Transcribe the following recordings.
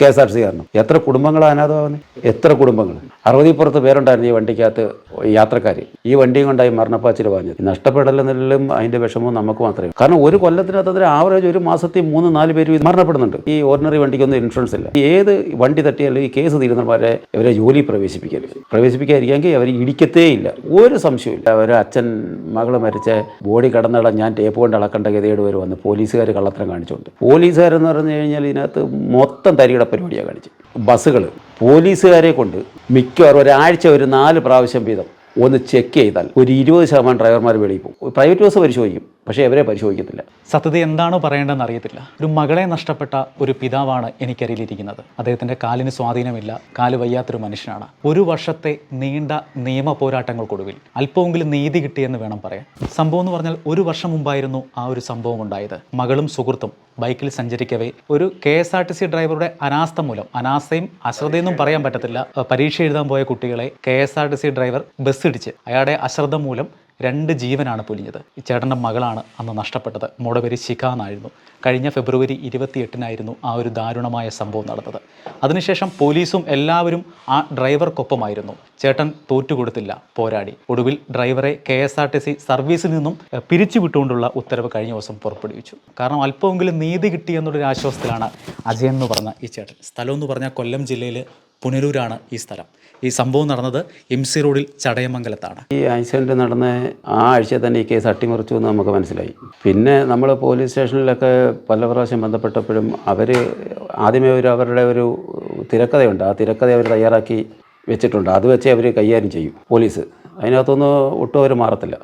K S R C കാരണം. എത്ര കുടുംബങ്ങളാണ് അനാഥമാകുന്നത് എത്ര കുടുംബങ്ങൾ അറുപതിപ്പുറത്ത് പേരുണ്ടായിരുന്നു ഈ വണ്ടിക്കകത്ത് യാത്രക്കാർ ഈ വണ്ടിയും കൊണ്ടായി മരണപ്പാച്ചിൽ പറഞ്ഞത് നഷ്ടപ്പെടലെന്നിലും അതിന്റെ വിഷമവും നമുക്ക് മാത്രമേ കാരണം ഒരു കൊല്ലത്തിനകത്ത് അതിന് ആവറേജ് ഒരു മാസത്തിൽ മൂന്ന് നാല് പേര് മരണപ്പെടുന്നുണ്ട്. ഈ ഓർഡിനറി വണ്ടിക്കൊന്നും ഇൻഷുറൻസ് ഇല്ല. ഏത് വണ്ടി തട്ടിയാലും ഈ കേസ് തീരുന്നവരെ ഇവരെ ജോലി പ്രവേശിപ്പിക്കരുത്. പ്രവേശിപ്പിക്കാതിരിക്കാമെങ്കിൽ അവർ ഇടിക്കത്തേ ഇല്ല. ഒരു സംശയമില്ല ഒരു അച്ഛൻ മകൾ മരിച്ച ബോഡി കടന്നിട ഞാൻ ടേപ്പ് കൊണ്ട് അളക്കേണ്ട ഗതികേട് വരെ പോലീസുകാർ കള്ളത്തരം കാണിച്ചുകൊണ്ട് പോലീസുകാരെന്ന് പറഞ്ഞു കഴിഞ്ഞാൽ ഇതിനകത്ത് മൊത്തം തരികിട പരിപാടിയാണ് കാണിച്ചത്. ബസ്സുകൾ പോലീസുകാരെ കൊണ്ട് മിക്കവാറും ഒരാഴ്ച ഒരു നാല് പ്രാവശ്യം വീതം ഒന്ന് ചെക്ക് ചെയ്താൽ ഒരു ഇരുപത് ശതമാനം ഡ്രൈവർമാർ വെളിയിൽ പോകും. പ്രൈവറ്റ് ബസ് പരിശോധിക്കും. പക്ഷേ അവരെ പരിശോധിക്കത്തില്ല. സത്യത എന്താണോ പറയേണ്ടതെന്ന് അറിയത്തില്ല. ഒരു മകളെ നഷ്ടപ്പെട്ട ഒരു പിതാവാണ് എനിക്കരിയിലിരിക്കുന്നത്. അദ്ദേഹത്തിന്റെ കാലിന് സ്വാധീനമില്ല. കാൽ വയ്യാത്തൊരു മനുഷ്യനാണ്. ഒരു വർഷത്തെ നീണ്ട നിയമ പോരാട്ടങ്ങൾക്കൊടുവിൽ അല്പമെങ്കിലും നീതി കിട്ടിയെന്ന് വേണം പറയാൻ. സംഭവം എന്ന് പറഞ്ഞാൽ ഒരു വർഷം മുമ്പായിരുന്നു ആ ഒരു സംഭവം ഉണ്ടായത്. മകളും സുഹൃത്തും ബൈക്കിൽ സഞ്ചരിക്കവേ ഒരു K S R T C ഡ്രൈവറുടെ അനാസ്ഥ മൂലം അനാസ്ഥയും അശ്രദ്ധയൊന്നും പറയാൻ പറ്റത്തില്ല. പരീക്ഷ എഴുതാൻ പോയ കുട്ടികളെ K S R T C driver bus ഇടിച്ച് അയാളുടെ അശ്രദ്ധ മൂലം രണ്ട് ജീവനാണ് പൊലിഞ്ഞത്. ചേട്ടന്റെ മകളാണ് അന്ന് നഷ്ടപ്പെട്ടത്. മോടെ പേര് ശിഖ എന്നായിരുന്നു. കഴിഞ്ഞ ഫെബ്രുവരി ഇരുപത്തിയെട്ടിനായിരുന്നു ആ ഒരു ദാരുണമായ സംഭവം നടന്നത്. അതിനുശേഷം പോലീസും എല്ലാവരും ആ ഡ്രൈവർക്കൊപ്പമായിരുന്നു. ചേട്ടൻ തോറ്റുകൊടുത്തില്ല പോരാടി. ഒടുവിൽ ഡ്രൈവറെ K S R T C സർവീസിൽ നിന്നും പിരിച്ചു പിരിച്ചുവിട്ടുകൊണ്ടുള്ള ഉത്തരവ് കഴിഞ്ഞ ദിവസം പുറപ്പെടുവിച്ചു. കാരണം അല്പമെങ്കിലും നീതി കിട്ടി എന്നുള്ളൊരു ആശ്വാസത്തിലാണ് അജയൻ എന്ന് പറഞ്ഞ ഈ ചേട്ടൻ. സ്ഥലം എന്ന് പറഞ്ഞാൽ കൊല്ലം ജില്ലയിൽ പുനലൂരാണ് ഈ സ്ഥലം. ഈ സംഭവം നടന്നത് എം സി റോഡിൽ ചടയമംഗലത്താണ്. ഈ ആക്സിഡന്റ് നടന്ന ആ ആഴ്ച തന്നെ ഈ കേസ് അട്ടിമറിച്ചു എന്ന് നമുക്ക് മനസ്സിലായി. പിന്നെ നമ്മൾ പോലീസ് സ്റ്റേഷനിലൊക്കെ പല പ്രാവശ്യം ബന്ധപ്പെട്ടപ്പോഴും അവർ ആദ്യമേ ഒരു അവരുടെ ഒരു തിരക്കഥയുണ്ട്. ആ തിരക്കഥ അവർ തയ്യാറാക്കി വെച്ചിട്ടുണ്ട്. അത് വെച്ചേ അവർ കൈകാര്യം ചെയ്യും പോലീസ്. അതിനകത്തൊന്നും ഒട്ടും അവർ മാറത്തില്ല.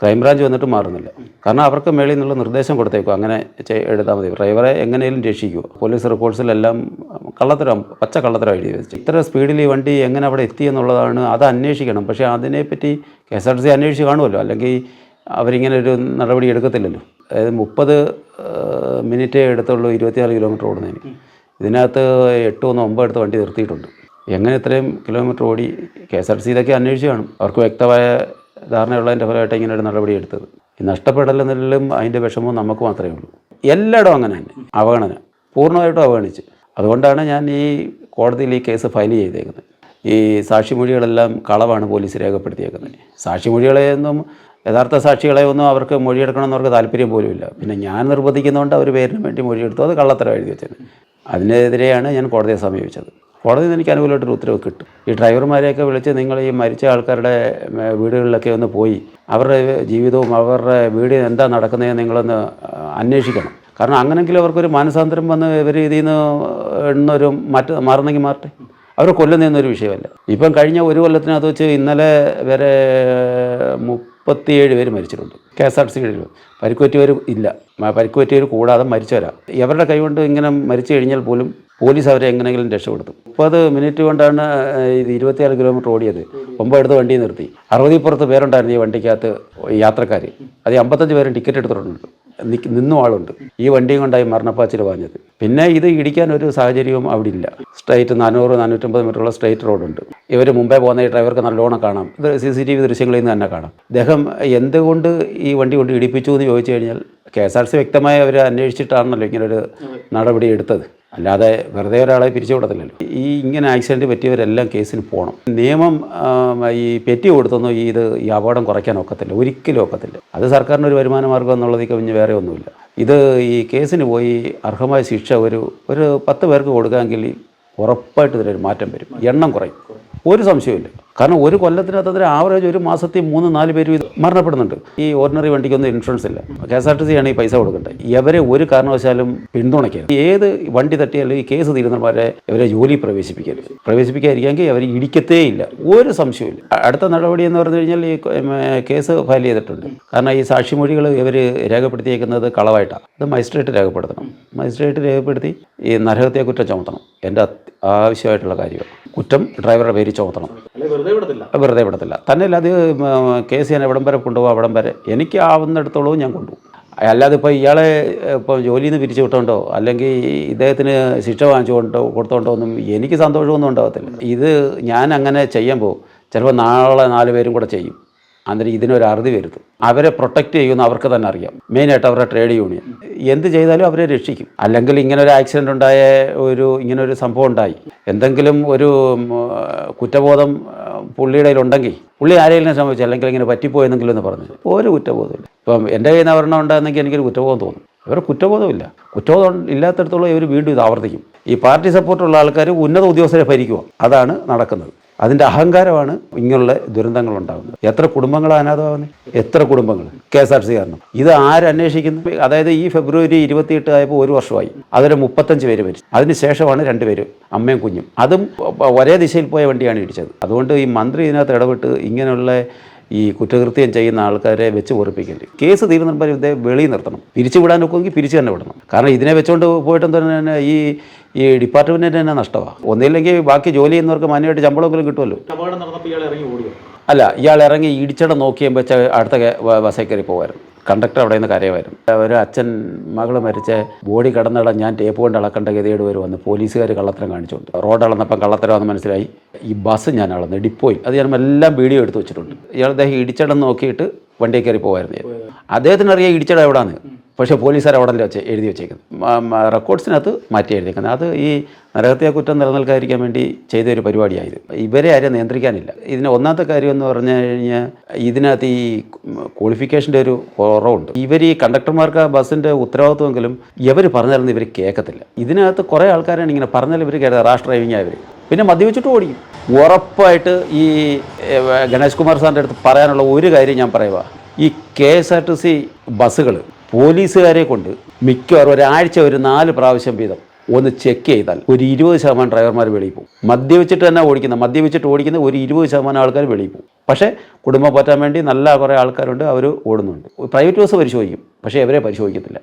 ക്രൈംബ്രാഞ്ച് വന്നിട്ട് മാറുന്നില്ല. കാരണം അവർക്ക് മേളിൽ നിന്നുള്ള നിർദ്ദേശം കൊടുത്തേക്കും അങ്ങനെ എഴുതാൽ മതി. ഡ്രൈവറെ എങ്ങനെയും രക്ഷിക്കുക പോലീസ് റിപ്പോർട്ട്സിലെല്ലാം കള്ളത്തരം പച്ച കള്ളത്തരം എഴുതി വെച്ചു. ഇത്ര സ്പീഡിൽ ഈ വണ്ടി എങ്ങനെ അവിടെ എത്തി എന്നുള്ളതാണ് അത് അന്വേഷിക്കണം. പക്ഷേ അതിനെപ്പറ്റി കെ എസ് ആർ സി അന്വേഷിച്ച് കാണുമല്ലോ. അല്ലെങ്കിൽ അവരിങ്ങനെ ഒരു നടപടി എടുക്കത്തില്ലല്ലോ. അതായത് മുപ്പത് മിനിറ്റേ എടുത്തുള്ളൂ ഇരുപത്തിയാറ് കിലോമീറ്റർ ഓടുന്നതിന്. ഇതിനകത്ത് എട്ട് ഒന്ന് ഒമ്പത് എടുത്ത് വണ്ടി നിർത്തിയിട്ടുണ്ട്. എങ്ങനെ ഇത്രയും കിലോമീറ്റർ ഓടി കെ എസ് ആർ സി ഇതൊക്കെ അന്വേഷിച്ച് കാണും. അവർക്ക് വ്യക്തമായ ധാരണയുള്ളതിന്റെ ഫലമായിട്ട് ഇങ്ങനെ ഒരു നടപടി എടുത്തത്. ഈ നഷ്ടപ്പെടലെന്നിലും അതിന്റെ വിഷമവും നമുക്ക് മാത്രമേ ഉള്ളൂ. എല്ലായിടവും അങ്ങനെ തന്നെ. അവഗണന. പൂർണമായിട്ടും അവഗണിച്ച്. അതുകൊണ്ടാണ് ഞാൻ ഈ കോടതിയിൽ ഈ കേസ് ഫയൽ ചെയ്തേക്കുന്നത്. ഈ സാക്ഷിമൊഴികളെല്ലാം കളവാണ് പോലീസ് രേഖപ്പെടുത്തിയേക്കുന്നത്. സാക്ഷിമൊഴികളെയൊന്നും യഥാർത്ഥ സാക്ഷികളെ ഒന്നും അവർക്ക് മൊഴിയെടുക്കണമെന്ന് അവർക്ക് താല്പര്യം പോലുമില്ല പിന്നെ ഞാൻ നിർബന്ധിക്കുന്നതുകൊണ്ട് അവർ പേരിന് വേണ്ടി മൊഴിയെടുത്തു. അത് കള്ളത്തരം എഴുതി വെച്ചത് അതിനെതിരെയാണ് ഞാൻ കോടതിയെ സമീപിച്ചത്. കോടതിയിൽ നിന്ന് എനിക്ക് അനുകൂലമായിട്ടൊരു ഉത്തരവ് കിട്ടും. ഈ ഡ്രൈവർമാരെയൊക്കെ വിളിച്ച് നിങ്ങൾ ഈ മരിച്ച ആൾക്കാരുടെ വീടുകളിലൊക്കെ ഒന്ന് പോയി അവരുടെ ജീവിതവും അവരുടെ വീട് എന്താ നടക്കുന്നതെന്ന് നിങ്ങളൊന്ന് അന്വേഷിക്കണം. കാരണം അങ്ങനെങ്കിലും അവർക്കൊരു മാനസാന്തരം വന്ന് ഇവർ ഇതിൽ നിന്ന് എണ്ണൊരു മാറ്റ മാറുന്നെങ്കിൽ മാറട്ടെ. അവർ കൊല്ലുന്നതൊരു വിഷയമല്ല. ഇപ്പം കഴിഞ്ഞ ഒരു കൊല്ലത്തിനകത്ത് വെച്ച് ഇന്നലെ വരെ മുപ്പത്തിയേഴ് പേര് മരിച്ചിട്ടുണ്ട്. കെ എസ് ആർ ടി കഴിഞ്ഞു പരിക്കുപറ്റിയവർ ഇല്ല. പരിക്കുപറ്റിയവർ കൂടാതെ മരിച്ചവരാണ് ഇവരുടെ കൈകൊണ്ട് ഇങ്ങനെ മരിച്ചു കഴിഞ്ഞാൽ പോലും പോലീസ് അവരെ എങ്ങനെയെങ്കിലും രക്ഷപ്പെടുത്തും. മുപ്പത് മിനിറ്റ് കൊണ്ടാണ് ഇത് ഇരുപത്തിയാറ് കിലോമീറ്റർ ഓടിയത്. ഒമ്പതെടുത്ത് വണ്ടി നിർത്തി. അറുപതിപ്പുറത്ത് പേരുണ്ടായിരുന്നു ഈ വണ്ടിക്കകത്ത് യാത്രക്കാർ അത് അമ്പത്തഞ്ച് പേരും ടിക്കറ്റ് എടുത്തിട്ടുണ്ട്. നിന്നു ആളുണ്ട്. ഈ വണ്ടിയും കൊണ്ടായി മരണപ്പാച്ചിൽ പറഞ്ഞത് പിന്നെ ഇത് ഇടിക്കാൻ ഒരു സാഹചര്യവും അവിടെ ഇല്ല. സ്ട്രൈറ്റ് നാനൂറ് നാനൂറ്റമ്പത് മീറ്ററുള്ള സ്ട്രൈറ്റ് റോഡുണ്ട്. ഇവർ മുമ്പേ പോകുന്ന ഡ്രൈവർക്ക് നല്ലോണം കാണാം. ഇത് സി സി ടി വി ദൃശ്യങ്ങളിൽ നിന്ന് തന്നെ കാണാം. അദ്ദേഹം എന്തുകൊണ്ട് ഈ വണ്ടി കൊണ്ട് ഇടിപ്പിച്ചു എന്ന് ചോദിച്ചു കഴിഞ്ഞാൽ കെ എസ് ആർ സി വ്യക്തമായി അവർ അന്വേഷിച്ചിട്ടാണല്ലോ ഇങ്ങനൊരു നടപടി എടുത്തത്. അല്ലാതെ വെറുതെ ഒരാളെ പിരിച്ചു കൊടുത്തില്ലല്ലോ ഈ ഇങ്ങനെ ആക്സിഡന്റ് പറ്റിയവരെല്ലാം കേസിന് പോകണം നിയമം ഈ പെറ്റി കൊടുത്തൊന്നും ഈ ഇത് ഈ അപകടം കുറയ്ക്കാൻ ഒക്കത്തില്ല. ഒരിക്കലും ഒക്കത്തില്ല. അത് സർക്കാരിന് ഒരു വരുമാന മാർഗം എന്നുള്ളതൊക്കെ കവിഞ്ഞ് വേറെ ഒന്നുമില്ല. ഇത് ഈ കേസിന് പോയി അർഹമായ ശിക്ഷ ഒരു ഒരു പത്ത് പേർക്ക് കൊടുക്കാമെങ്കിൽ ഉറപ്പായിട്ട് ഇതിലൊരു മാറ്റം വരും. എണ്ണം കുറയും. ഒരു സംശയമില്ല കാരണം ഒരു കൊല്ലത്തിനകത്ത് അതിന് ആവറേജ് ഒരു മാസത്തിൽ മൂന്ന് നാല് പേര് ഇത് മരണപ്പെടുന്നുണ്ട്. ഈ ഓർഡിനറി വണ്ടിക്കൊന്നും ഇൻഷുറൻസ് ഇല്ല. K S R T C ആണ് ഈ പൈസ കൊടുക്കേണ്ടത് ഇവരെ ഒരു കാരണവശാലും പിന്തുണയ്ക്കരുത്. ഏത് വണ്ടി തട്ടിയാലും ഈ കേസ് തീരുന്നവരെ ഇവരെ ജോലി പ്രവേശിപ്പിക്കരുത്. പ്രവേശിപ്പിക്കാതിരിക്കാമെങ്കിൽ അവർ ഇടിക്കത്തേ ഇല്ല. ഒരു സംശയമില്ല അടുത്ത നടപടി എന്ന് പറഞ്ഞു കഴിഞ്ഞാൽ ഈ കേസ് ഫയൽ ചെയ്തിട്ടുണ്ട്. കാരണം ഈ സാക്ഷിമൊഴികൾ ഇവർ രേഖപ്പെടുത്തിയേക്കുന്നത് കളവായിട്ടാണ്. അത് മജിസ്ട്രേറ്റ് രേഖപ്പെടുത്തണം. മജിസ്ട്രേറ്റ് രേഖപ്പെടുത്തി ഈ നരഹത്യാ കുറ്റം ചുമത്തണം. എന്റെ ആവശ്യമായിട്ടുള്ള കാര്യമാണ്. കുറ്റം ഡ്രൈവറുടെ പേര് ചുമത്തണം. വെറുതെ വിടത്തില്ല. തന്നെയല്ല അത് കേസ് ഞാൻ എവിടം വരെ കൊണ്ടുപോകും അവിടം വരെ. എനിക്ക് ആവുന്നിടത്തോളവും ഞാൻ കൊണ്ടുപോകും. അല്ലാതെ ഇപ്പോൾ ഇയാളെ ഇപ്പോൾ ജോലിയിൽ നിന്ന് പിരിച്ചു വിട്ടോണ്ടോ അല്ലെങ്കിൽ ഇദ്ദേഹത്തിന് ശിക്ഷ വാങ്ങിച്ചു കൊണ്ടോ കൊടുത്തോണ്ടോ ഒന്നും എനിക്ക് സന്തോഷമൊന്നും ഉണ്ടാകത്തില്ല ഇത് ഞാൻ അങ്ങനെ ചെയ്യുമ്പോൾ ചിലപ്പോൾ നാളെ നാല് പേരും കൂടെ ചെയ്യും. അന്നേരം ഇതിനൊരു അറുതി വരുത്തും. അവരെ പ്രൊട്ടക്റ്റ് ചെയ്യുമെന്ന് അവർക്ക് തന്നെ അറിയാം. മെയിനായിട്ട് അവരുടെ ട്രേഡ് യൂണിയൻ. എന്ത് ചെയ്താലും അവരെ രക്ഷിക്കും. അല്ലെങ്കിൽ ഇങ്ങനെ ഒരു ആക്സിഡന്റ് ഉണ്ടായ ഒരു ഇങ്ങനെ ഒരു സംഭവം ഉണ്ടായി. എന്തെങ്കിലും ഒരു കുറ്റബോധം പുള്ളിയുടെ കയ്യിലുണ്ടെങ്കിൽ പുള്ളി ആരെങ്കിലും സംഭവിച്ചു അല്ലെങ്കിൽ ഇങ്ങനെ പറ്റിപ്പോയെന്നെങ്കിലും എന്ന് പറഞ്ഞു ഒരു കുറ്റബോധമില്ല ഇപ്പം എന്റെ കയ്യിൽ നിന്ന് ഒരെണ്ണം ഉണ്ടായിരുന്നെങ്കിൽ എനിക്കൊരു കുറ്റബോധം തോന്നും. ഇവർ കുറ്റബോധമില്ല കുറ്റബോധം ഇല്ലാത്തടത്തോളം ഇവർ വീണ്ടും ഇത് ആവർത്തിക്കും. ഈ പാർട്ടി സപ്പോർട്ടുള്ള ആൾക്കാർ ഉന്നത ഉദ്യോഗസ്ഥരെ ഭരിക്കുക അതാണ് നടക്കുന്നത്. അതിന്റെ അഹങ്കാരമാണ് ഇങ്ങനെയുള്ള ദുരന്തങ്ങൾ ഉണ്ടാകുന്നത് എത്ര കുടുംബങ്ങൾ അനാഥമാകുന്നത് എത്ര കുടുംബങ്ങൾ? കെ എസ് ആർ സി കാരണം. ഇത് ആരന്വേഷിക്കുന്നു അതായത് ഈ ഫെബ്രുവരി ഇരുപത്തിയെട്ട് ആയപ്പോൾ ഒരു വർഷമായി. അതിൽ മുപ്പത്തഞ്ച് പേര് മരിച്ചു. അതിന് ശേഷമാണ് രണ്ടുപേര് അമ്മയും കുഞ്ഞും. അതും ഒരേ ദിശയിൽ പോയ വണ്ടിയാണ് ഇടിച്ചത്. അതുകൊണ്ട് ഈ മന്ത്രി ഇതിനകത്ത് ഇടപെട്ട് ഇങ്ങനെയുള്ള ഈ കുറ്റകൃത്യം ചെയ്യുന്ന ആൾക്കാരെ വെച്ച് പൊറിപ്പിക്കരുത് കേസ് തീരുന്നപ്പോൾ ഇദ്ദേഹം വെളിയിൽ നിർത്തണം. പിരിച്ചു വിടാൻ നോക്കുമെങ്കിൽ പിരിച്ചു തന്നെ വിടണം. കാരണം ഇതിനെ വെച്ചുകൊണ്ട് പോയിട്ടും തന്നെ ഈ ഈ ഡിപ്പാർട്ട്മെന്റിന് തന്നെ നഷ്ടമാണ് ഒന്നില്ലെങ്കിൽ ബാക്കി ജോലി ചെയ്യുന്നവർക്ക് മാന്യമായിട്ട് ശമ്പളമൊക്കെ കിട്ടുമല്ലോ. അല്ല ഇയാൾ ഇറങ്ങി ഇടിച്ചട നോക്കിയും വെച്ച് അടുത്ത ബസ്സിൽ കയറി പോകുമായിരുന്നു കണ്ടക്ടർ അവിടെ നിന്ന് കരയുമായിരുന്നു. ഒരു അച്ഛൻ മകൾ മരിച്ച ബോഡി കടന്നിടം ഞാൻ ടേപ്പ് കൊണ്ട് അളക്കേണ്ട ഗതിയോട് വരും വന്ന് പോലീസുകാർ കള്ളത്തരം കാണിച്ചുകൊണ്ട്. റോഡ് അളന്നപ്പം കള്ളത്തരമാണെന്ന് മനസ്സിലായി. ഈ ബസ് ഞാൻ അളന്ന് ഡിപ്പോയിൽ. അത് ഞാൻ എല്ലാം വീഡിയോ എടുത്ത് വെച്ചിട്ടുണ്ട്. ഇയാൾ അദ്ദേഹം ഇടിച്ചടം നോക്കിയിട്ട് വണ്ടിയിൽ കയറി പോകുമായിരുന്നു അദ്ദേഹത്തിന് അറിയാം ഇടിച്ചടം എവിടെയാണ് പക്ഷേ പോലീസുകാർ അവിടെ വെച്ച് എഴുതി വെച്ചേക്കുന്നത്. റെക്കോർഡ്സിനകത്ത് മാറ്റി എഴുതിയേക്കുന്നത്. അത് ഈ നരഹത്യാ കുറ്റം നിലനിൽക്കാതിരിക്കാൻ വേണ്ടി ചെയ്ത ഒരു പരിപാടിയായത്. ഇവരെ ആരും നിയന്ത്രിക്കാനില്ല. ഇതിന് ഒന്നാമത്തെ കാര്യം എന്ന് പറഞ്ഞു കഴിഞ്ഞാൽ ഇതിനകത്ത് ഈ ക്വാളിഫിക്കേഷന്റെ ഒരു കുറവുണ്ട്. ഇവർ ഈ കണ്ടക്ടർമാർക്ക് ബസ്സിന്റെ ഉത്തരവാദിത്വമെങ്കിലും ഇവർ പറഞ്ഞാലൊന്നും ഇവർ കേൾക്കത്തില്ല. ഇതിനകത്ത് കുറേ ആൾക്കാരാണ് ഇങ്ങനെ പറഞ്ഞാൽ ഇവർ കേട്ടത് റാഷ് ഡ്രൈവിംഗ് ആയവർ പിന്നെ മദ്യവെച്ചിട്ട് ഓടിക്കും. ഉറപ്പായിട്ട് ഈ ഗണേഷ് കുമാർ സാറിന്റെ അടുത്ത് പറയാനുള്ള ഒരു കാര്യം ഞാൻ പറയുക ഈ K S R T C ബസ്സുകൾ പോലീസുകാരെ കൊണ്ട് മിക്കവാറും ഒരാഴ്ച ഒരു നാല് പ്രാവശ്യം വീതം ഒന്ന് ചെക്ക് ചെയ്താൽ ഒരു ഇരുപത് ശതമാനം ഡ്രൈവർമാർ വെളിയിൽ പോകും. മദ്യവെച്ചിട്ട് തന്നെ ഓടിക്കുന്ന മദ്യവെച്ചിട്ട് ഓടിക്കുന്ന ഒരു ഇരുപത് ശതമാനം ആൾക്കാർ വെളിയിൽ പോകും. പക്ഷേ കുടുംബം പറ്റാൻ വേണ്ടി നല്ല കുറേ ആൾക്കാരുണ്ട് അവർ ഓടുന്നുണ്ട്. പ്രൈവറ്റ് ബസ് പരിശോധിക്കും പക്ഷേ ഇവരെ പരിശോധിക്കത്തില്ല.